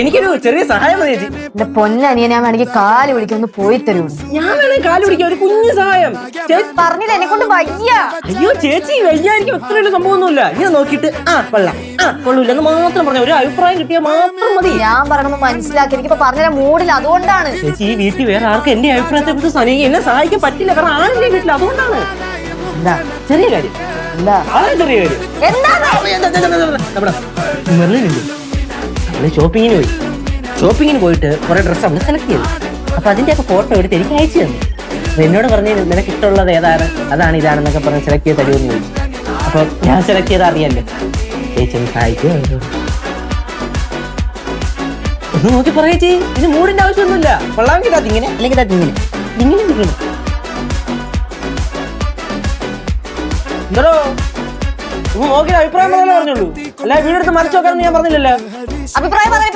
എനിക്കൊരു ചെറിയ സഹായം മതി ചേച്ചി. എന്റെ പൊന്നനിയെ ഞാൻ വേണമെങ്കിൽ കാൽ പിടിക്കൊന്ന് ഒന്ന് പോയി തരൂ. ഞാൻ വേണമെങ്കിൽ കാൽ പിടിക്കാം ഒരു കുഞ്ഞു സഹായം. ചേച്ചി പറഞ്ഞില്ല എന്നെ കൊണ്ട് വയ്യ. അയ്യോ ചേച്ചി വയ്യായിരിക്കും അത്ര വലിയ സംഭവമൊന്നുമില്ല. ഇങ്ങനെ നോക്കിയിട്ട് ആ കൊള്ളാം. ആ കൊള്ളൂല എന്ന് മാത്രം പറഞ്ഞ ഒരു അഭിപ്രായം കിട്ടിയാൽ മാത്രം മതി. ഞാൻ പറയണമെന്ന് മനസ്സിലാക്കി. എനിക്കിപ്പോ പറഞ്ഞ മൂടില്ല അതുകൊണ്ടാണ്. ചേച്ചി ഈ വീട്ടിൽ വേറെ ആർക്കും എന്റെ അഭിപ്രായത്തെ കുറിച്ച് സനിക്ക് എന്നെ സഹായിക്കാൻ പറ്റില്ല. കാരണം ആളില്ലേ വീട്ടിൽ? അതുകൊണ്ടാണ്. എന്താ? ചെറിയ കാര്യം. എന്താ? ചെറിയ കാര്യം. എന്താ? നമ്മുടെ മെർലിനുണ്ട് അവൾ ഷോപ്പിങ്ങിന് പോയി. ഷോപ്പിങ്ങിന് പോയിട്ട് കുറെ ഡ്രസ്സ് അവൾ സെലക്ട് ചെയ്തു. അപ്പൊ അതിന്റെയൊക്കെ ഫോട്ടോ എടുത്ത് എനിക്ക് അയച്ചു തന്നു. അപ്പൊ എന്നോട് പറഞ്ഞു നിനക്ക് ഇഷ്ടമുള്ളത് ഏതാണ്? അതാണ് ഇതാണെന്നൊക്കെ പറഞ്ഞ് സെലക്ട് ചെയ്ത് തരുമെന്ന് ചോദിച്ചു. അപ്പൊ ഞാൻ സെലക്ട് ചെയ്ത് അറിയാമല്ലോ ചേച്ചി ഒന്ന് ഒന്ന് നോക്കി പറയേച്ചി ഇത് മൂടിന്റെ ആവശ്യമൊന്നുമില്ല. കൊള്ളാമെങ്കിൽ അത് ഇങ്ങനെ അല്ലെങ്കിൽ അതിങ്ങനെ ഇങ്ങനെ. ഇങ്ങനെ എന്തോ നോക്കി അഭിപ്രായം പറഞ്ഞല്ലോ പറഞ്ഞുള്ളൂ. അല്ല വീടെടുത്ത് മറിച്ചു നോക്കാമെന്ന് ഞാൻ പറഞ്ഞില്ലല്ലോ. അഭിപ്രായം പറഞ്ഞ